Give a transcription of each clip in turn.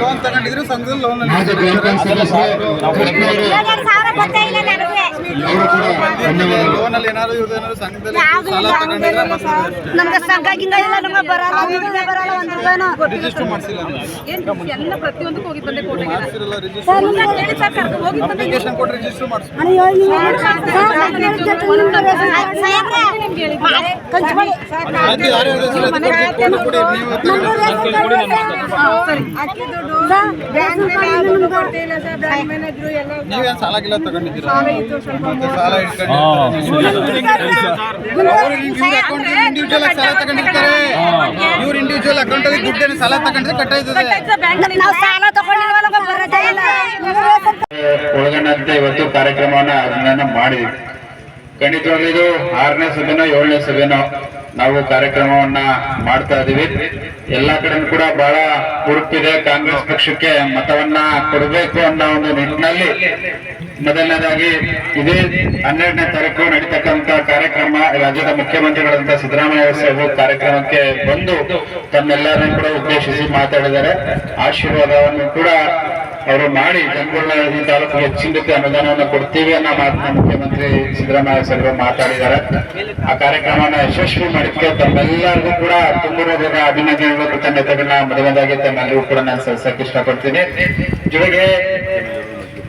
Loan ತಗೊಂಡಿದ್ರು ಸಂಘದಲ್ಲಿ loan ನಮ್ಗೆ ಸಂಘ ಗಿಂಗ ಇಲ್ಲ ನಮ್ಗೆ ಬರಲ್ಲ ದುಡ್ಡೇ ಬರಲ್ಲ ಒಂದ್ ರೂಪಾಯಿನೂ ಎಲ್ಲ ಪ್ರತಿಯೊಂದಕ್ಕೂ ಹೋಗಿ ಬಂದೆ ಕೋಟೆಗೆ ಮಾಡಿಸಿರಲ್ಲ ರಿಜಿಸ್ಟರ್ ಹೋಗಿ ಬಂದೆ ಅಪ್ಲಿಕೇಶನ್ ಕೊಟ್ಟು ರಿಜಿಸ್ಟರ್ ಮಾಡಿಸಿ ಆಯ್ತು ಯಾರು ಹೇಳಿದ್ರು ಸರ್ ಅದಕ್ಕೆ ಕೊಟ್ಟು ಕೊಡಿ ನೀವು ನೀವೇನ್ ಸಾಲ ಗಿಲ್ಲ ತಗೊಂಡಿದ್ದೀರಾ ಇಂಡಿವಿಜುವಲ್ ಸಾಲ ತಗೊಂಡಿರ್ತಾರೆ. ಇವ್ರು ಇಂಡಿವಿಜುವಲ್ ಅಕೌಂಟ್ ಅಲ್ಲಿ ದುಡ್ಡೇನು ಸಾಲ ತಗೊಂಡ್ರೆ ಕಟ್ ನಾವು ಸಾಲ ತಗೊಂಡಿಲ್ವಲ್ಲ ಬರೋದೇ ಇಲ್ಲ. ಒಳಗೊಂಡಂತೆ ಇವತ್ತು ಕಾರ್ಯಕ್ರಮವನ್ನ ಅದನ್ನ ಮಾಡಿ. ಖಂಡಿತವಾಗ್ಲೂ ಇದು ಆರನೇ ಸಭೆನೋ ಏಳನೇ ಸಭೆನೋ ನಾವು ಕಾರ್ಯಕ್ರಮವನ್ನ ಮಾಡ್ತಾ ಇದೀವಿ. ಎಲ್ಲಾ ಕಡೆ ಕೂಡ ಬಹಳ ಹುರುಪಿದೆ. ಕಾಂಗ್ರೆಸ್ ಪಕ್ಷಕ್ಕೆ ಮತವನ್ನ ಕೊಡಬೇಕು ಅನ್ನೋ ಒಂದು ನಿಟ್ಟಿನಲ್ಲಿ ಮೊದಲನೇದಾಗಿ ಇದೇ ಹನ್ನೆರಡನೇ ತಾರೀಕು ನಡೀತಕ್ಕಂತ ಕಾರ್ಯಕ್ರಮ, ರಾಜ್ಯದ ಮುಖ್ಯಮಂತ್ರಿಗಳಂತ ಸಿದ್ದರಾಮಯ್ಯ ಸಾಹೇಬರು ಕಾರ್ಯಕ್ರಮಕ್ಕೆ ಬಂದು ತಮ್ಮೆಲ್ಲರನ್ನು ಕೂಡ ಉದ್ದೇಶಿಸಿ ಮಾತಾಡಿದ್ದಾರೆ. ಆಶೀರ್ವಾದವನ್ನು ಕೂಡ ಅವರು ಮಾಡಿ ಈ ತಾಲೂಕಿಗೆ ಹೆಚ್ಚಿನ ಅನುದಾನವನ್ನು ಕೊಡ್ತೀವಿ ಅನ್ನೋ ಮಾತನ್ನ ಮುಖ್ಯಮಂತ್ರಿ ಸಿದ್ದರಾಮಯ್ಯ ಸಾಹೇಬರು ಮಾತಾಡಿದ್ದಾರೆ. ಆ ಕಾರ್ಯಕ್ರಮವನ್ನು ಯಶಸ್ವಿ ಮಾಡಿದ್ದಕ್ಕೆ ತಮ್ಮೆಲ್ಲರಿಗೂ ಕೂಡ ತುಂಬ ಹೃದಯದ ಅಭಿನಂದನೆಗಳು, ಕೃತಜ್ಞತೆಗಳನ್ನ ಮೊದಲನೇದಾಗಿ ತಮ್ಮೆಲ್ಲರಿಗೂ ಕೂಡ ನಾನು ಸಲ್ಲಿಸಕ್ಕೆ ಇಷ್ಟಪಡ್ತೀನಿ. ಜೊತೆಗೆ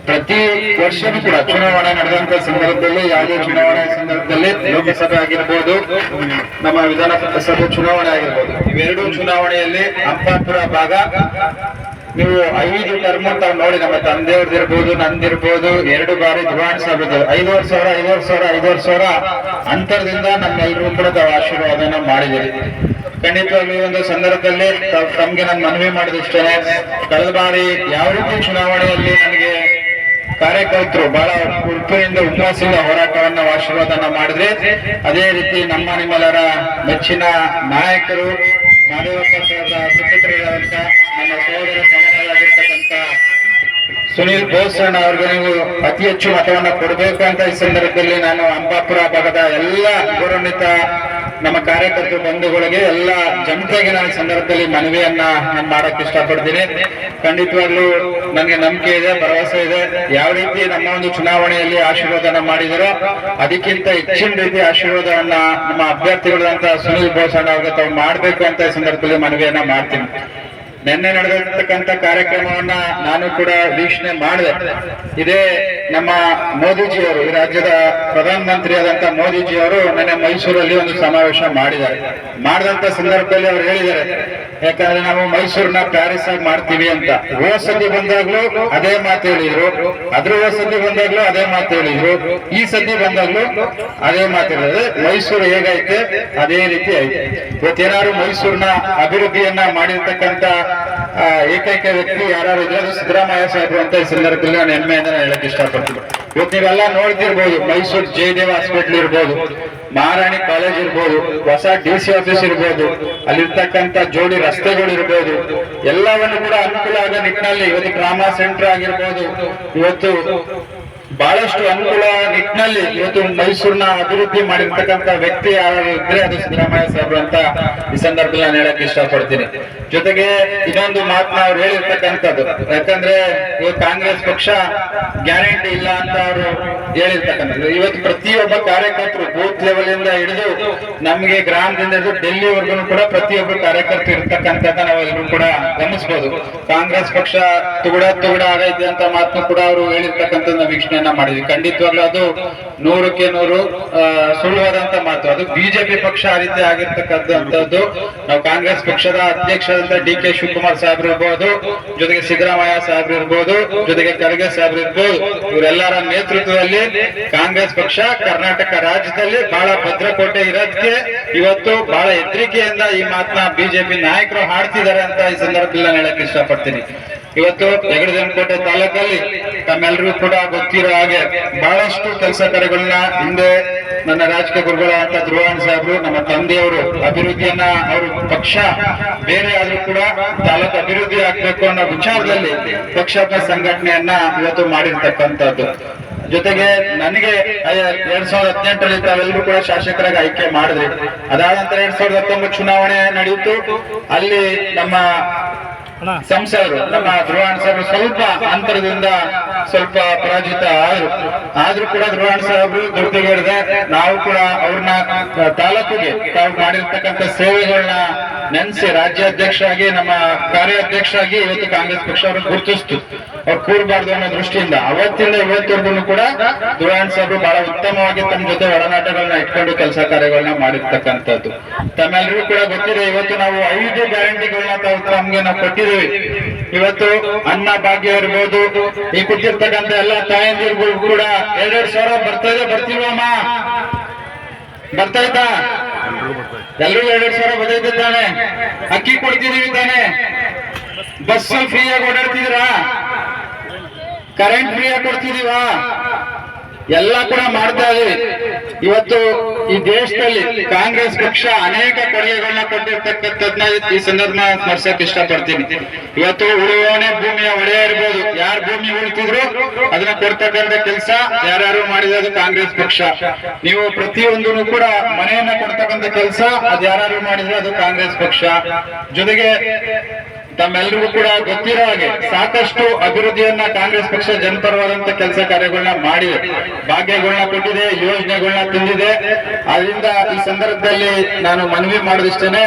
ಪ್ರತಿ ವರ್ಷವೂ ಕೂಡ ಚುನಾವಣೆ ನಡೆದಂತ ಸಂದರ್ಭದಲ್ಲಿ ಯಾವುದೇ ಚುನಾವಣೆ ಸಂದರ್ಭದಲ್ಲಿ ಲೋಕಸಭೆ ಆಗಿರ್ಬೋದು, ನಮ್ಮ ವಿಧಾನಸಭೆ ಚುನಾವಣೆ ಆಗಿರ್ಬೋದು. ಇವೆರಡೂ ಚುನಾವಣೆಯಲ್ಲಿ ಅಂಪಾಪುರ ಭಾಗ ನೀವು ಐದು ಟರ್ಮ್ ಅಂತ ನೋಡಿ ನಮ್ಮ ತಂದೆಯವ್ರದಿರ್ಬೋದು ನಂದಿರ್ಬೋದು ಎರಡು ಬಾರಿ ಧ್ರುವಾಣ್ ಸಾಹೇಬ್ರದ್ದು ಐದೂವರೆ ಸಾವಿರ ಐದೂವರೆ ಸಾವಿರ ಐದೂವರೆ ಸಾವಿರ ಅಂತರದಿಂದ ನಮ್ಮೆಲ್ಲರೂ ಕೂಡ ತಾವು ಆಶೀರ್ವಾದನ ಮಾಡಿದಿರಿ ಖಂಡಿತವಾಗಿ ಒಂದು ಸಂದರ್ಭದಲ್ಲಿ ತಮ್ಗೆ ನಾನು ಮನವಿ ಮಾಡಿದಷ್ಟೇ ಕಳೆದ ಬಾರಿ ಯಾವ ರೀತಿ ಚುನಾವಣೆಯಲ್ಲಿ ನನಗೆ ಕಾರ್ಯಕರ್ತರು ಬಹಳ ಉಡುಪಿನಿಂದ ಉಪವಾಸದ ಹೋರಾಟವನ್ನು ಆಶೀರ್ವಾದನ ಮಾಡಿದ್ರೆ, ಅದೇ ರೀತಿ ನಮ್ಮ ನಿಮ್ಮೆಲ್ಲರ ನೆಚ್ಚಿನ ನಾಯಕರು ಸಮಾನರಾಗಿರ್ತಕ್ಕಂಥ ಸುನೀಲ್ ಬೋಸಣ್ಣ ಅವ್ರಿಗೆ ನೀವು ಅತಿ ಹೆಚ್ಚು ಮತವನ್ನು ಕೊಡಬೇಕು ಅಂತ ಈ ಸಂದರ್ಭದಲ್ಲಿ ನಾನು ಅಂಬಾಪುರ ಭಾಗದ ಎಲ್ಲ ಗೌರವಾನ್ವಿತ ನಮ್ಮ ಕಾರ್ಯಕರ್ತ ಬಂಧುಗಳಿಗೆ ಎಲ್ಲ ಜನತೆಗೆ ನಾನು ಸಂದರ್ಭದಲ್ಲಿ ಮನವಿಯನ್ನ ನಾನು ಮಾಡಕ್ ಇಷ್ಟಪಡ್ತೀನಿ. ಖಂಡಿತವಾಗ್ಲೂ ನನಗೆ ನಂಬಿಕೆ ಇದೆ, ಭರವಸೆ ಇದೆ. ಯಾವ ರೀತಿ ನಮ್ಮ ಒಂದು ಚುನಾವಣೆಯಲ್ಲಿ ಆಶೀರ್ವಾದನ ಮಾಡಿದರೋ ಅದಕ್ಕಿಂತ ಹೆಚ್ಚಿನ ರೀತಿ ಆಶೀರ್ವಾದವನ್ನ ನಮ್ಮ ಅಭ್ಯರ್ಥಿಗಳಂತ ಸುನೀಲ್ ಬೋಸಣ್ಣ ಅವ್ರಿಗೆ ತಾವು ಮಾಡ್ಬೇಕು ಅಂತ ಸಂದರ್ಭದಲ್ಲಿ ಮನವಿಯನ್ನ ಮಾಡ್ತೀನಿ. ನಿನ್ನೆ ನಡೆದಿರ್ತಕ್ಕಂಥ ಕಾರ್ಯಕ್ರಮವನ್ನ ನಾನು ಕೂಡ ವೀಕ್ಷಣೆ ಮಾಡಿದೆ. ಇದೇ ನಮ್ಮ ಮೋದಿಜಿಯವರು, ಈ ರಾಜ್ಯದ ಪ್ರಧಾನಮಂತ್ರಿ ಆದಂತ ಮೋದಿಜಿಯವರು ನಿನ್ನೆ ಮೈಸೂರಲ್ಲಿ ಒಂದು ಸಮಾವೇಶ ಮಾಡಿದ್ದಾರೆ. ಮಾಡಿದಂತ ಸಂದರ್ಭದಲ್ಲಿ ಅವರು ಹೇಳಿದ್ದಾರೆ ಯಾಕಂದ್ರೆ ನಾವು ಮೈಸೂರಿನ ಪ್ಯಾರಿಸ್ ಆಗಿ ಮಾಡ್ತೀವಿ ಅಂತ. ಹೋದ ಬಂದಾಗ್ಲೂ ಅದೇ ಮಾತು ಹೇಳಿದ್ರು. ಅದ್ರ ಸತಿ ಬಂದಾಗ್ಲೂ ಅದೇ ಮಾತು ಹೇಳಿದ್ರು. ಈ ಸತಿ ಬಂದಾಗ್ಲೂ ಅದೇ ಮಾತು ಹೇಳಿದ್ರೆ. ಮೈಸೂರು ಹೇಗೈತೆ? ಅದೇ ರೀತಿ ಐತೆ. ಇವತ್ತೇನಾದ್ರು ಮೈಸೂರಿನ ಅಭಿವೃದ್ಧಿಯನ್ನ ಮಾಡಿರ್ತಕ್ಕಂತ ಏಕೈಕ ವ್ಯಕ್ತಿ ಯಾರು ಇದ್ರೆ ಸಿದ್ದರಾಮಯ್ಯ ಸಾಹೇಬರು ಅಂತ ಈ ಸಂದರ್ಭದಲ್ಲಿ ನಾನು ಹೆಮ್ಮೆಯಿಂದ ಹೇಳಕ್ ಇಷ್ಟಪಡ್ತೀನಿ. ಇವತ್ತು ನೀವೆಲ್ಲ ನೋಡ್ತಿರ್ಬೋದು. ಮೈಸೂರು ಜಯದೇವ ಹಾಸ್ಪಿಟಲ್ ಇರ್ಬೋದು. ಮಹಾರಾಣಿ ಕಾಲೇಜ್ ಇರ್ಬೋದು. ಹೊಸ ಡಿ ಸಿ ಆಫೀಸ್ ಇರ್ಬೋದು. ಅಲ್ಲಿರ್ತಕ್ಕಂಥ ಜೋಡಿ ರಸ್ತೆಗಳು ಇರ್ಬೋದು. ಎಲ್ಲವನ್ನು ಕೂಡ ಅನುಕೂಲ ಆಗೋ ನಿಟ್ಟಿನಲ್ಲಿ ಇವತ್ತು ಟ್ರಾಮಾ ಸೆಂಟರ್ ಆಗಿರ್ಬೋದು. ಇವತ್ತು ಬಹಳಷ್ಟು ಅನುಕೂಲ ನಿಟ್ಟಿನಲ್ಲಿ ಇವತ್ತು ಮೈಸೂರಿನ ಅಭಿವೃದ್ಧಿ ಮಾಡಿರ್ತಕ್ಕಂಥ ವ್ಯಕ್ತಿ ಯಾರು ಇದ್ರೆ ಅದು ಸಿದ್ದರಾಮಯ್ಯ ಸಾಹೇಬ್ರು ಅಂತ ಈ ಸಂದರ್ಭದಲ್ಲಿ ನಾನು ಹೇಳಕ್ ಇಷ್ಟಪಡ್ತೀನಿ. ಜೊತೆಗೆ ಇನ್ನೊಂದು ಮಾತನ್ನ ಅವ್ರು ಹೇಳಿರ್ತಕ್ಕಂಥದ್ದು. ಯಾಕಂದ್ರೆ ಇವತ್ತು ಕಾಂಗ್ರೆಸ್ ಪಕ್ಷ ಗ್ಯಾರಂಟಿ ಇಲ್ಲ ಅಂತ ಅವರು ಹೇಳಿರ್ತಕ್ಕಂಥದ್ದು. ಇವತ್ತು ಪ್ರತಿಯೊಬ್ಬ ಕಾರ್ಯಕರ್ತರು ಬೂತ್ ಲೆವೆಲ್ ಇಂದ ಹಿಡಿದು ನಮಗೆ ಗ್ರಾಮದಿಂದ ಹಿಡಿದು ಡೆಲ್ಲಿವರೆಗೂ ಕೂಡ ಪ್ರತಿಯೊಬ್ಬ ಕಾರ್ಯಕರ್ತರು ಇರ್ತಕ್ಕಂಥದ್ದು ನಾವೆಲ್ಲರೂ ಕೂಡ ಗಮನಿಸಬಹುದು ಕಾಂಗ್ರೆಸ್ ಪಕ್ಷ ತುಗುಡ ತುಗುಡ ಆಗೈತೆ ಅಂತ ಮಾತನ್ನು ಕೂಡ ಅವರು ಹೇಳಿರ್ತಕ್ಕಂಥದ್ದು ನಾವು ವೀಕ್ಷಣೆಯನ್ನ ಮಾಡಿದ್ವಿ. ಖಂಡಿತವಾಗ್ಲೂ ಅದು ನೂರಕ್ಕೆ ನೂರು ಸುಳ್ಳುವಾದಂತ ಮಾತು. ಅದು ಬಿಜೆಪಿ ಪಕ್ಷ ಆ ರೀತಿ ಆಗಿರ್ತಕ್ಕಂಥದ್ದು. ನಾವು ಕಾಂಗ್ರೆಸ್ ಪಕ್ಷದ ಅಧ್ಯಕ್ಷರಾದಂತ ಡಿ ಕೆ ಶಿವಕುಮಾರ್ ಸಾಹೇಬ್ ಇರ್ಬೋದು, ಜೊತೆಗೆ ಸಿದ್ದರಾಮಯ್ಯ ಸಾಹೇಬ್ ಇರ್ಬೋದು, ಜೊತೆಗೆ ಖರ್ಗೆ ಸಾಹೇಬ್ರು ಇರ್ಬೋದು. ಇವರೆಲ್ಲರ ನೇತೃತ್ವದಲ್ಲಿ ಕಾಂಗ್ರೆಸ್ ಪಕ್ಷ ಕರ್ನಾಟಕ ರಾಜ್ಯದಲ್ಲಿ ಬಹಳ ಭದ್ರಕೋಟೆ ಇರೋದಕ್ಕೆ ಇವತ್ತು ಬಹಳ ಎಚ್ಚರಿಕೆಯಿಂದ ಈ ಮಾತನ್ನ ಬಿಜೆಪಿ ನಾಯಕರು ಹಾಡ್ತಿದ್ದಾರೆ ಅಂತ ಈ ಸಂದರ್ಭದಲ್ಲಿ ನಾನು ಹೇಳಕ್ ಇಷ್ಟಪಡ್ತೀನಿ. ಇವತ್ತು ಹೆಗಡದೇನಕೋಟೆ ತಾಲೂಕಲ್ಲಿ ತಮ್ಮೆಲ್ಲರಿಗೂ ಕೂಡ ಗೊತ್ತಿರೋ ಹಾಗೆ ಬಹಳಷ್ಟು ಕೆಲಸ ಕಾರ್ಯಗಳನ್ನ ಹಿಂದೆ ನನ್ನ ರಾಜಕೀಯ ಗುರುಗಳಾದಂತ ಧ್ರುವನ್ ಸಾಹೇಬ್ರು, ನಮ್ಮ ತಂದೆಯವರು ಅಭಿವೃದ್ಧಿಯನ್ನ ಅವರು ಪಕ್ಷ ಬೇರೆ ಆದ್ರೂ ಕೂಡ ತಾಲೂಕು ಅಭಿವೃದ್ಧಿ ಆಗ್ಬೇಕು ಅನ್ನೋ ವಿಚಾರದಲ್ಲಿ ಪಕ್ಷದ ಸಂಘಟನೆಯನ್ನ ಇವತ್ತು ಮಾಡಿರ್ತಕ್ಕಂಥದ್ದು. ಜೊತೆಗೆ ನನಗೆ ಎರಡ್ ಸಾವಿರದ ಹದಿನೆಂಟರಲ್ಲಿ ತಾವೆಲ್ಲರೂ ಕೂಡ ಶಾಸಕರಾಗಿ ಆಯ್ಕೆ ಮಾಡಿದ್ರಿ. ಅದಾದ ನಂತರ ಎರಡ್ ಸಾವಿರದ ಹತ್ತೊಂಬತ್ತು ಚುನಾವಣೆ ನಡೆಯಿತು. ಅಲ್ಲಿ ನಮ್ಮ ಸಂಸದರು, ನಮ್ಮ ಧ್ರುವಾಣ್ ಸಾಹೇಬ್ ಸ್ವಲ್ಪ ಅಂತರದಿಂದ ಸ್ವಲ್ಪ ಪರಾಜಿತ ಆದ್ರು. ಆದ್ರೂ ಕೂಡ ಧ್ರುವಾಣ್ ಸಾಹೇಬರು ಜೊತೆಗಿರದೆ ನಾವು ಕೂಡ ಅವ್ರನ್ನ ತಾಲೂಕಿಗೆ ತಾವು ಮಾಡಿರ್ತಕ್ಕಂಥ ಸೇವೆಗಳನ್ನ ನೆನೆಸಿ ರಾಜ್ಯಾಧ್ಯಕ್ಷರಾಗಿ, ನಮ್ಮ ಕಾರ್ಯಾಧ್ಯಕ್ಷರಾಗಿ ಇವತ್ತು ಕಾಂಗ್ರೆಸ್ ಪಕ್ಷ ಅವ್ರನ್ನ ಗುರುತಿಸ್ತು. ಅವ್ರು ಕೂರ್ಬಾರ್ದು ಅನ್ನೋ ದೃಷ್ಟಿಯಿಂದ. ಅವತ್ತಿಂದ ಇವತ್ತವರೆಗೂ ಕೂಡ ದುರಾಣ್ ಸಾಹೇಬರು ಬಹಳ ಉತ್ತಮವಾಗಿ ತಮ್ಮ ಜೊತೆ ಒಡನಾಟಗಳನ್ನ ಇಟ್ಕೊಂಡು ಕೆಲಸ ಕಾರ್ಯಗಳನ್ನ ಮಾಡಿರ್ತಕ್ಕಂಥದ್ದು. ತಮ್ಮೆಲ್ಲರಿಗೂ ಕೂಡ ಗೊತ್ತಿದೆ, ಇವತ್ತು ನಾವು ಐದು ಗ್ಯಾರಂಟಿಗಳನ್ನ ತಾವು ತಮ್ಗೆ ನಾವು ಕೊಟ್ಟಿದ್ದೀವಿ. ಇವತ್ತು ಅನ್ನ ಭಾಗ್ಯ ಇರ್ಬೋದು, ಈ ಕುಟ್ಟಿರ್ತಕ್ಕಂಥ ಎಲ್ಲ ತಾಯಂದಿರ್ಗಳು ಕೂಡ ಎರಡೆರಡು ಸಾವಿರ ಬರ್ತಾ ಇದೆ ಬರ್ತೀವಮ್ಮ ಬರ್ತಾ ಇದ್ದ ಎಲ್ರಿಗೂ ಎರಡೆರಡು ಸಾವಿರ ಬದಲಿದ್ದಾನೆ ಅಕ್ಕಿ ಕೊಡ್ತಿದ್ದೀವಿ ತಾನೆ. ಬಸ್ ಫ್ರೀಯಾಗಿ ಓಡಾಡ್ತಿದ್ದೀರಾ? ಕರೆಂಟ್ ಫ್ರೀಯಾಗಿ ಕೊಡ್ತಿದೀವಾ ಎಲ್ಲ ಕೂಡ ಮಾಡ್ತಾ ಇದೀವಿ ಇವತ್ತು ಈ ದೇಶದಲ್ಲಿ ಕಾಂಗ್ರೆಸ್ ಪಕ್ಷ ಅನೇಕ ಕೊಡುಗೆಗಳನ್ನ ಕೊಟ್ಟಿರ್ತಕ್ಕಂಥದ್ನ ಈ ಸಂದರ್ಭ ಸ್ಮರಿಸಕ್ ಇಷ್ಟಪಡ್ತೀನಿ. ಇವತ್ತು ಉಳುವವನೇ ಭೂಮಿಯ ಒಡೆಯ ಇರ್ಬೋದು. ಯಾರು ಭೂಮಿ ಉಳಿತಿದ್ರು ಅದನ್ನ ಕೊಡ್ತಕ್ಕಂಥ ಕೆಲಸ ಯಾರ್ಯಾರು ಮಾಡಿದ್ರು ಕಾಂಗ್ರೆಸ್ ಪಕ್ಷ. ನೀವು ಪ್ರತಿಯೊಂದೂ ಕೂಡ ಮನೆಯನ್ನ ಕೊಡ್ತಕ್ಕಂಥ ಕೆಲಸ ಅದ್ ಯಾರು ಮಾಡಿದ್ರು ಅದು ಕಾಂಗ್ರೆಸ್ ಪಕ್ಷ. ಜೊತೆಗೆ ತಮ್ಮೆಲ್ಲರಿಗೂ ಕೂಡ ಗೊತ್ತಿರೋ ಹಾಗೆ ಸಾಕಷ್ಟು ಅಭಿವೃದ್ಧಿಯನ್ನ ಕಾಂಗ್ರೆಸ್ ಪಕ್ಷ ಜನಪರವಾದಂತ ಕೆಲಸ ಕಾರ್ಯಗಳನ್ನ ಮಾಡಿ ಭಾಗ್ಯಗಳನ್ನ ಕೊಟ್ಟಿದೆ ಯೋಜನೆಗಳನ್ನ ತಂದಿದೆ. ಅದರಿಂದ ಈ ಸಂದರ್ಭದಲ್ಲಿ ನಾನು ಮನವಿ ಮಾಡಿದಿಷ್ಟೇನೆ,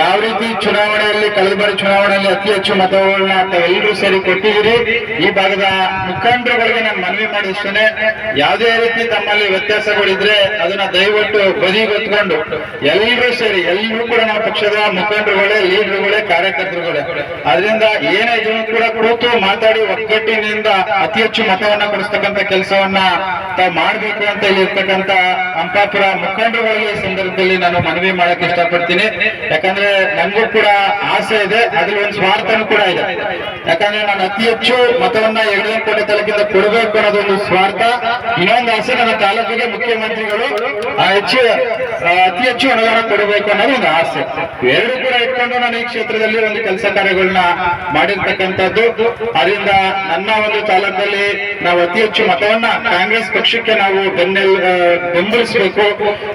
ಯಾವ ರೀತಿ ಚುನಾವಣೆಯಲ್ಲಿ, ಕಳೆದ ಬಾರಿ ಚುನಾವಣೆಯಲ್ಲಿ ಅತಿ ಹೆಚ್ಚು ಮತಗಳನ್ನ ತಾವೆಲ್ಲರೂ ಸೇರಿ ಕೊಟ್ಟಿದ್ದೀರಿ, ಈ ಭಾಗದ ಮುಖಂಡರುಗಳಿಗೆ ನಾನು ಮನವಿ ಮಾಡಿದಿಷ್ಟೇನೆ. ಯಾವುದೇ ರೀತಿ ತಮ್ಮಲ್ಲಿ ವ್ಯತ್ಯಾಸಗಳಿದ್ರೆ ಅದನ್ನ ದಯವಿಟ್ಟು ಬದಿಗೊತ್ಕೊಂಡು ಎಲ್ಲರೂ ಸೇರಿ ಎಲ್ಲರೂ ಕೂಡ ನಮ್ಮ ಪಕ್ಷದ ಮುಖಂಡರುಗಳೇ, ಲೀಡರ್ಗಳೇ, ಕಾರ್ಯಕರ್ತರುಗಳೇ ಅದರಿಂದ ಏನೇ ಜನ ಕೂಡ ಕೂತು ಮಾತಾಡಿ ಒಗ್ಗಟ್ಟಿನಿಂದ ಅತಿ ಹೆಚ್ಚು ಮತವನ್ನ ಕೊಡಿಸ್ತಕ್ಕಂಥ ಕೆಲಸವನ್ನ ತಾವು ಮಾಡ್ಬೇಕು ಅಂತ ಇಲ್ಲಿ ಇರ್ತಕ್ಕಂಥ ಅಂಪಾಪುರ ಮುಖಂಡರುಗಳಿಗೆ ಈ ಸಂದರ್ಭದಲ್ಲಿ ನಾನು ಮನವಿ ಮಾಡಕ್ ಇಷ್ಟಪಡ್ತೀನಿ. ಯಾಕಂದ್ರೆ ನಮಗೂ ಕೂಡ ಆಸೆ ಇದೆ, ಅದ್ರಲ್ಲಿ ಒಂದು ಸ್ವಾರ್ಥನೂ ಕೂಡ ಇದೆ. ಯಾಕಂದ್ರೆ ನಾನು ಅತಿ ಹೆಚ್ಚು ಮತವನ್ನ ಯಗದನಕೋಟೆ ತಾಲೂಕಿಂದ ಕೊಡಬೇಕು ಅನ್ನೋದೊಂದು ಸ್ವಾರ್ಥ. ಇನ್ನೊಂದು ಆಸೆ ನನ್ನ ತಾಲೂಕಿಗೆ ಮುಖ್ಯಮಂತ್ರಿಗಳು ಹೆಚ್ಚು ಅತಿ ಹೆಚ್ಚು ಅನುದಾನ ಕೊಡಬೇಕು ಅನ್ನೋದು ಒಂದು ಆಸೆ. ಎರಡು ಕೂಡ ಇಟ್ಕೊಂಡು ನಾನು ಈ ಕ್ಷೇತ್ರದಲ್ಲಿ ಒಂದು ಕೆಲಸ ಕಾರ್ಯಗಳನ್ನ ಮಾಡಿರ್ತಕ್ಕಂಥದ್ದು. ಅದರಿಂದ ನನ್ನ ಒಂದು ತಾಲೂಕಲ್ಲಿ ನಾವು ಅತಿ ಹೆಚ್ಚು ಮತವನ್ನ ಕಾಂಗ್ರೆಸ್ ಪಕ್ಷಕ್ಕೆ ನಾವು ಬೆನ್ನೆಲ್ ಬೆಂಬಲಿಸಬೇಕು.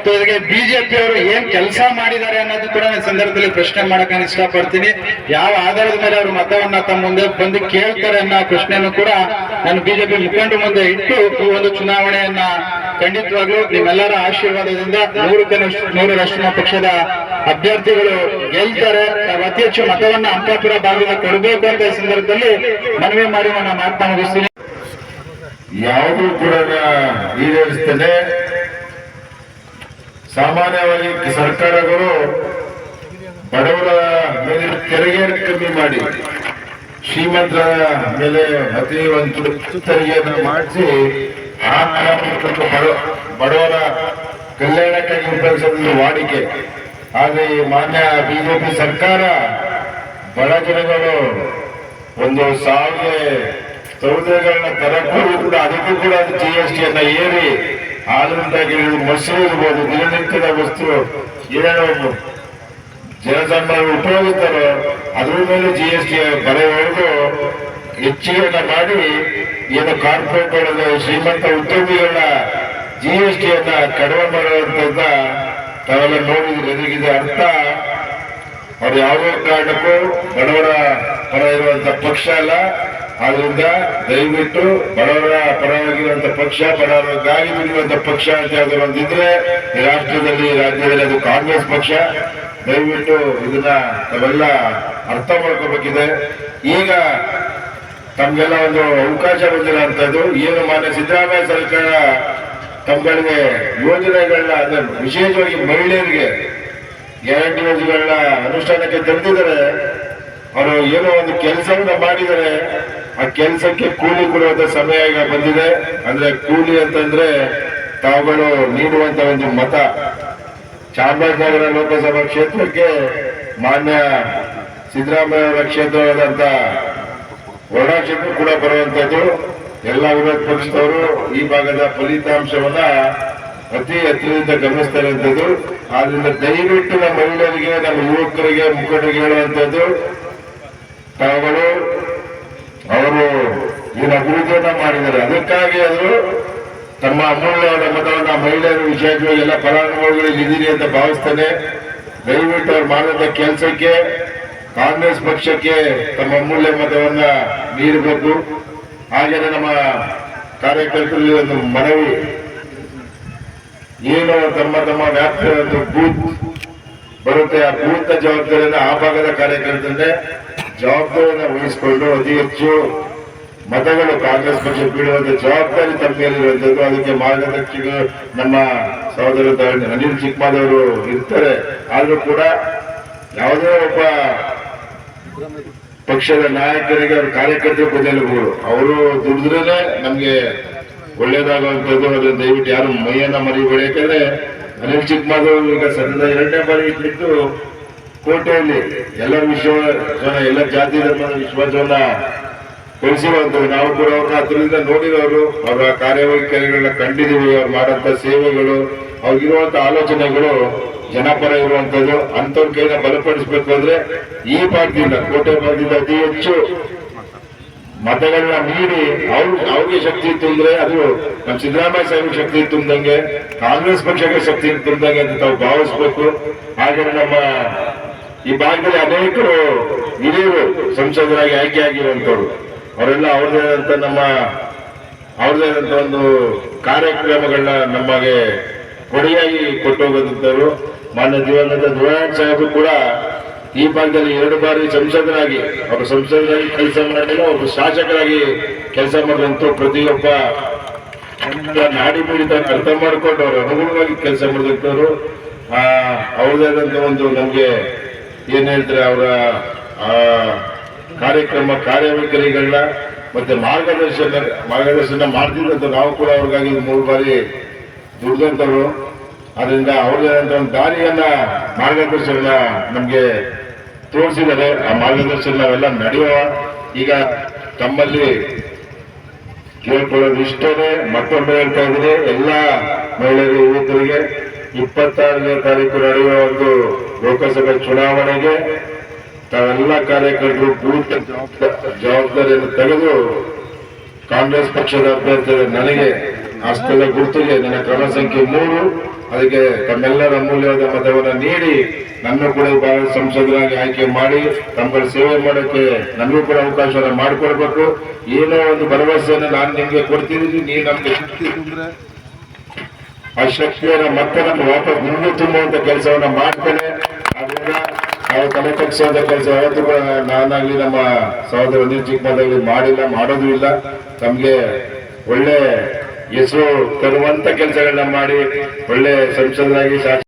ಜೊತೆಗೆ ಬಿಜೆಪಿ ಅವರು ಏನ್ ಕೆಲಸ ಮಾಡಿದ್ದಾರೆ ಅನ್ನೋದು ಕೂಡ ನಾನು ಸಂದರ್ಭದಲ್ಲಿ ಪ್ರಶ್ನೆ ಮಾಡಕ್ ನಾನು ಇಷ್ಟಪಡ್ತೀನಿ. ಯಾವ ಆಧಾರದ ಮೇಲೆ ಅವರು ಮತವನ್ನ ತಮ್ಮ ಮುಂದೆ ಬಂದು ಕೇಳ್ತಾರೆ ಅನ್ನೋ ಪ್ರಶ್ನೆಯನ್ನು ಕೂಡ ನಾನು ಬಿಜೆಪಿ ಮುಖಂಡ ಮುಂದೆ ಇಟ್ಟು ಈ ಒಂದು ಚುನಾವಣೆಯನ್ನ ಖಂಡಿತವಾಗ್ಲೂ ನಿಮ್ಮೆಲ್ಲರ ಆಶೀರ್ವಾದದಿಂದ ನೂರಕ್ಕೆ ನೂರು- ನೂರರಷ್ಟು ನಮ್ಮ ಪಕ್ಷದ ಅಭ್ಯರ್ಥಿಗಳು ಗೆಲ್ತಾರೆ ಅತಿ ಹೆಚ್ಚು ಮತವನ್ನ ಅಂಕಾಪುರ ಭಾಗದ ಕೊಡಬೇಕು ಅಂತ ಸಂದರ್ಭದಲ್ಲಿ ಮನವಿ ಮಾಡಿ ನನ್ನ ಮುಗಿಸ್ತೀನಿ. ಯಾವುದೂ ಕೂಡ ಈಡೇರಿಸ್ತದೆ ಸಾಮಾನ್ಯವಾಗಿ ಸರ್ಕಾರಗಳು ಬಡವರ ಮೇಲೆ ತೆರಿಗೆ ಕಮ್ಮಿ ಮಾಡಿ, ಶ್ರೀಮಂತರ ಮೇಲೆ ಅತಿ ಒಂದು ತೆರಿಗೆಯನ್ನು ಮಾಡಿಸಿ, ಆ ಬಡವರ ಕಲ್ಯಾಣಕ್ಕಾಗಿ ಉಪಯೋಗಿಸೋದು ವಾಡಿಕೆ. ಆದ್ರೆ ಈ ಮಾನ್ಯ ಬಿಜೆಪಿ ಸರ್ಕಾರ ಬಡ ಜನಗಳು ಒಂದು ಸಾವಿರ ಸೌದೆಗಳನ್ನ ತರಕ್ಕೂ ಕೂಡ, ಅದಕ್ಕೂ ಕೂಡ ಜಿ ಎಸ್ ಟಿ ಅನ್ನ ಏರಿ, ಆದ್ರಿಂದಾಗಿ ಮೊಸರು ಇರ್ಬೋದು ದಿನನಿತ್ಯದ ವಸ್ತು ಏನೇನು ಜನಸಾಮಾನ್ಯರು ಉಪಯೋಗಿಸ್ತಾರೋ. ಅದ್ರ ಮೇಲೆ ಜಿ ಎಸ್ ಟಿ ಬರೆ ಹೊಡೆದು ಹೆಚ್ಚಿಗೆಯನ್ನ ಮಾಡಿ, ಏನು ಕಾರ್ಪೊರೇಟ್ಗಳ ಶ್ರೀಮಂತ ಉದ್ಯೋಗಿಗಳ ಜಿ ಎಸ್ ಟಿಯನ್ನ ಕಡಿಮೆ ಮಾಡುವಂತದ್ದ ತಾವೆಲ್ಲ ನೋಡಿದ್ರೆ ಎದುರಿಗಿದೆ ಅರ್ಥ. ಅವ್ರು ಯಾವುದೋ ಕಾರಣಕ್ಕೂ ಬಡವರ ಪರ ಇರುವಂತ ಪಕ್ಷ ಅಲ್ಲ. ಆದ್ರಿಂದ ದಯವಿಟ್ಟು ಬಡವರ ಪರವಾಗಿರುವಂತ ಪಕ್ಷ ಬಡವರಿಗಾಗಿ ದುಡಿಯುವಂತ ಪಕ್ಷ ಅಂತ ಯಾವ್ದಾದ್ರು ಒಂದಿದ್ರೆ ಈ ರಾಷ್ಟ್ರದಲ್ಲಿ ರಾಜ್ಯದಲ್ಲಿ ಅದು ಕಾಂಗ್ರೆಸ್ ಪಕ್ಷ. ದಯವಿಟ್ಟು ಇದನ್ನ ನಾವೆಲ್ಲ ಅರ್ಥ ಮಾಡ್ಕೋಬೇಕಿದೆ. ಈಗ ತಮ್ಗೆಲ್ಲ ಒಂದು ಅವಕಾಶ ಬಂದಿಲ್ಲ ಅಂತದ್ದು. ಏನು ಮಾನ್ಯ ಸಿದ್ದರಾಮಯ್ಯ ಸರ್ಕಾರ ತಮ್ಗಳಿಗೆ ಯೋಜನೆಗಳನ್ನ ಅದನ್ನು ವಿಶೇಷವಾಗಿ ಮಹಿಳೆಯರಿಗೆ ಗ್ಯಾರಂಟಿ ಯೋಜನೆಗಳನ್ನ ಅನುಷ್ಠಾನಕ್ಕೆ ತಂದಿದ್ದಾರೆ. ಅವರು ಏನೋ ಒಂದು ಕೆಲಸವನ್ನ ಮಾಡಿದ್ದಾರೆ. ಆ ಕೆಲಸಕ್ಕೆ ಕೂಲಿ ಕೊಡುವಂತ ಸಮಯ ಈಗ ಬಂದಿದೆ. ಅಂದ್ರೆ ಕೂಲಿ ಅಂತಂದ್ರೆ ತಾವುಗಳು ನೀಡುವಂತ ಒಂದು ಮತ. ಚಾಮರಾಜನಗರ ಲೋಕಸಭಾ ಕ್ಷೇತ್ರಕ್ಕೆ ಮಾನ್ಯ ಸಿದ್ದರಾಮಯ್ಯ ಕ್ಷೇತ್ರವಾದಂತ ಕ್ಷೇತ್ರ ಕೂಡ ಬರುವಂತದ್ದು. ಎಲ್ಲ ವಿರೋಧ ಪಕ್ಷದವರು ಈ ಭಾಗದ ಫಲಿತಾಂಶವನ್ನ ಅತಿ ಹತ್ತಿರದಿಂದ ಗಮನಿಸ್ತಾರೆ ಅಂತದ್ದು. ಆದ್ರಿಂದ ದಯವಿಟ್ಟು ನಮ್ಮ ಮಹಿಳೆಯರಿಗೆ, ನಮ್ಮ ಯುವಕರಿಗೆ ಮುಖಂಡರಿಗೆ ಹೇಳುವಂತದ್ದು ತಾವುಗಳು, ಅವರು ಏನು ಅಭಿವೃದ್ಧಿಯನ್ನ ಮಾಡಿದ್ದಾರೆ. ಅದಕ್ಕಾಗಿ ಅವರು ತಮ್ಮ ಅಮೂಲ್ಯವಾದ ಮತವನ್ನ ಮಹಿಳೆಯರ ವಿಶೇಷವಾಗಿ ಎಲ್ಲ ಫಲಾನುಭವಿಗಳು ಇದ್ದೀರಿ ಅಂತ ಭಾವಿಸ್ತೇನೆ. ದಯವಿಟ್ಟು ಅವ್ರು ಮಾಡಿದ ಕೆಲಸಕ್ಕೆ ಕಾಂಗ್ರೆಸ್ ಪಕ್ಷಕ್ಕೆ ತಮ್ಮ ಅಮೂಲ್ಯ ಮತವನ್ನ ನೀಡಬೇಕು. ಹಾಗೆಯೇ ನಮ್ಮ ಕಾರ್ಯಕರ್ತರಲ್ಲಿ ಒಂದು ಮನವಿ. ಏನು ತಮ್ಮ ತಮ್ಮ ವ್ಯಾಪ್ತಿಯ ಒಂದು ಬೂತ್ ಬರುತ್ತೆ. ಆ ಬೂತ್ ಜವಾಬ್ದಾರಿಯನ್ನು ಆ ಭಾಗದ ಕಾರ್ಯಕರ್ತರನ್ನೇ ಜವಾಬ್ದಾರಿಯನ್ನು ವಹಿಸಿಕೊಂಡು ಅತಿ ಹೆಚ್ಚು ಮತಗಳು ಕಾಂಗ್ರೆಸ್ ಪಕ್ಷ ಬೀಳುವಂತ ಜವಾಬ್ದಾರಿ ತಮ್ಮ ಮೇಲಿರುವಂತದ್ದು. ಅದಕ್ಕೆ ಮಾರ್ಗದರ್ಶಿಗಳು ನಮ್ಮ ಸಹೋದರ ಅನಿಲ್ ಚಿಕ್ಕಮಾದವರು ಇರ್ತಾರೆ. ಆದರೂ ಕೂಡ ಯಾವುದೇ ಒಬ್ಬ ಪಕ್ಷದ ನಾಯಕರಿಗೆ ಅವ್ರ ಕಾರ್ಯಕರ್ತರು ಬದಲಬಹುದು ಅವರು ದುಡಿದ್ರೇನೆ ನಮ್ಗೆ ಒಳ್ಳೇದಾಗುವಂಥದ್ದು ಅದ್ರ ದಯವಿಟ್ಟು ಯಾರು ಮೈಯನ್ನ ಮರಿಬೇಡಿ ಯಾಕಂದ್ರೆ ಅನಿಲ್ ಚಿಕ್ಕಮಾದವರು ಈಗ ಸದ್ಯದ ಎರಡನೇ ಬಾರಿ ಇಟ್ಟಿದ್ದು ಕೋಟೆಯಲ್ಲಿ ಎಲ್ಲ ವಿಶ್ವ ಎಲ್ಲ ಜಾತಿ ಧರ್ಮದ ವಿಶ್ವಾಸವನ್ನ ಕೊಡಿಸಿರುವಂಥದ್ದು ನಾವು ಕೂಡ ಅವ್ರನ್ನ ಅದರಿಂದ ನೋಡಿರೋರು ಅವರ ಕಾರ್ಯವೈಖರಿಗಳನ್ನ ಕಂಡಿದ್ದೀವಿ, ಅವ್ರು ಮಾಡೋಂಥ ಸೇವೆಗಳು ಅವ್ರಿಗಿರುವಂತ ಆಲೋಚನೆಗಳು ಜನಪರ ಇರುವಂತದ್ದು ಅಂಥವ್ರ ಕೈನ ಬಲಪಡಿಸ್ಬೇಕು ಅಂದ್ರೆ ಈ ಭಾಗದಿಂದ ಕೋಟೆ ಭಾಗದಿಂದ ಅತಿ ಹೆಚ್ಚು ಮತಗಳನ್ನ ನೀಡಿ ಅವ್ರು, ಅವ್ರಿಗೆ ಶಕ್ತಿ ತುಂಬಿದ್ರೆ ಅದು ನಮ್ಮ ಸಿದ್ದರಾಮಯ್ಯ ಸಾಹೇಬ್ ಶಕ್ತಿ ತುಂಬಿದಂಗೆ ಕಾಂಗ್ರೆಸ್ ಪಕ್ಷಕ್ಕೆ ಶಕ್ತಿ ತುಂಬಂಗೆ ಅಂತ ತಾವು ಭಾವಿಸ್ಬೇಕು. ಹಾಗೆ ನಮ್ಮ ಈ ಭಾಗದಲ್ಲಿ ಅನೇಕರು ಹಿರಿಯರು ಸಂಸದರಾಗಿ ಆಯ್ಕೆ ಆಗಿರುವಂತವ್ರು. ಅವರೆಲ್ಲ ಅವ್ರದೇ ಆದಂತ ನಮ್ಮ, ಅವ್ರದೇ ಆದಂತ ಒಂದು ಕಾರ್ಯಕ್ರಮಗಳನ್ನ ನಮಗೆ ಕೊಡೆಯಾಗಿ ಕೊಟ್ಟು ಹೋಗೋದಂತವ್ರು ಮಾನ್ಯ ದಿವಂಗತ ಧ್ರುವನಾಥ್ ಸಾಹೇಬರು ಕೂಡ ಈ ಭಾಗದಲ್ಲಿ ಎರಡು ಬಾರಿ ಸಂಸದರಾಗಿ ಅವರು ಸಂಸದರಾಗಿ ಕೆಲಸ ಮಾಡಿಲ್ಲ ಒಬ್ಬ ಶಾಸಕರಾಗಿ ಕೆಲಸ ಮಾಡಿದಂತ ಪ್ರತಿಯೊಬ್ಬ ನಾಡಿ ಮಿಡಿತ ಅರ್ಥ ಮಾಡಿಕೊಂಡು ಅವರು ಅನುಗುಣವಾಗಿ ಕೆಲಸ ಮಾಡಿದಂಥವ್ರು. ಆದಂತ ಒಂದು ನಮಗೆ ಏನ್ ಹೇಳ್ತಾರೆ ಅವರ ಕಾರ್ಯಕ್ರಮ ಕಾರ್ಯವೈಖರಿಗಳನ್ನ ಮತ್ತೆ ಮಾರ್ಗದರ್ಶನ ಮಾರ್ಗದರ್ಶನ ಮಾಡ್ತಿದ್ದಂತ ನಾವು ಕೂಡ ಅವ್ರಿಗಾಗಿ ಮೂರು ಬಾರಿ ದುಡ್ದಂತವ್ರು ಅದರಿಂದ ಅವ್ರದೇ ಒಂದು ದಾರಿಯನ್ನ ಮಾರ್ಗದರ್ಶನ ನಮ್ಗೆ ತೋರಿಸಿದ್ದಾರೆ. ಆ ಮಾರ್ಗದರ್ಶನ ನಾವೆಲ್ಲ ನಡೆಯುವ ಈಗ ತಮ್ಮಲ್ಲಿ ಕೇಳ್ಕೊಳ್ಳೋದು ಇಷ್ಟೇ ಮತ್ತೊಮ್ಮೆ ಹೇಳ್ತಾ ಇದ್ದೀನಿ, ಎಲ್ಲ ಮಹಿಳೆಯರು, ಯುವಕರಿಗೆ ಇಪ್ಪತ್ತಾರನೇ ತಾರೀಕು ನಡೆಯುವ ಒಂದು ಲೋಕಸಭೆ ಚುನಾವಣೆಗೆ ತಾವೆಲ್ಲ ಕಾರ್ಯಕರ್ತರು ಪೂರ್ತ ಜವಾಬ್ದಾರಿಯನ್ನು ತೆಗೆದು ಕಾಂಗ್ರೆಸ್ ಪಕ್ಷದ ಅಭ್ಯರ್ಥಿ ನನಗೆ ಹಸ್ತದ ಗುರುತಿಗೆ ನನ್ನ ಕ್ರಮ ಸಂಖ್ಯೆ ಮೂರು, ಅದಕ್ಕೆ ತಮ್ಮೆಲ್ಲರ ಅಮೂಲ್ಯವಾದ ಮತವನ್ನು ನೀಡಿ ನನ್ನ ಕೂಡ ಭಾರತ ಸಂಸದರಾಗಿ ಆಯ್ಕೆ ಮಾಡಿ, ತಮ್ಮಲ್ಲಿ ಸೇವೆ ಮಾಡೋಕ್ಕೆ ನನಗೂ ಕೂಡ ಅವಕಾಶ ಮಾಡಿಕೊಡ್ಬೇಕು. ಏನೋ ಒಂದು ಭರವಸೆಯನ್ನು ನಾನು ನಿಮಗೆ ಕೊಡ್ತಿದ್ದೀನಿ ನೀ ನಮ್ಗೆ ಆ ಶಕ್ತಿಯನ್ನು ಮತ್ತೆ ನಮ್ಗೆ ವಾಪಸ್ ಮುಂದೆ ತುಂಬುವಂತ ಕೆಲಸವನ್ನ ಮಾಡ್ತೇನೆ. ನಾವು ತಗ್ಗಿಸುವಂತ ಕೆಲಸ ಯಾವತ್ತೂ ಕೂಡ ನಾನಾಗ್ಲಿ ನಮ್ಮ ಸಹೋದರ ಅನಿಲ್ ಚಿಕ್ಕಮದಾಗ್ಲಿ ಮಾಡಿಲ್ಲ, ಮಾಡೋದು ಇಲ್ಲ. ತಮ್ಗೆ ಒಳ್ಳೆ ಹೆಸರು ತರುವಂತ ಕೆಲಸಗಳನ್ನ ಮಾಡಿ, ಒಳ್ಳೆ ಸಂಸದರಾಗಿ ಶಾಸಕ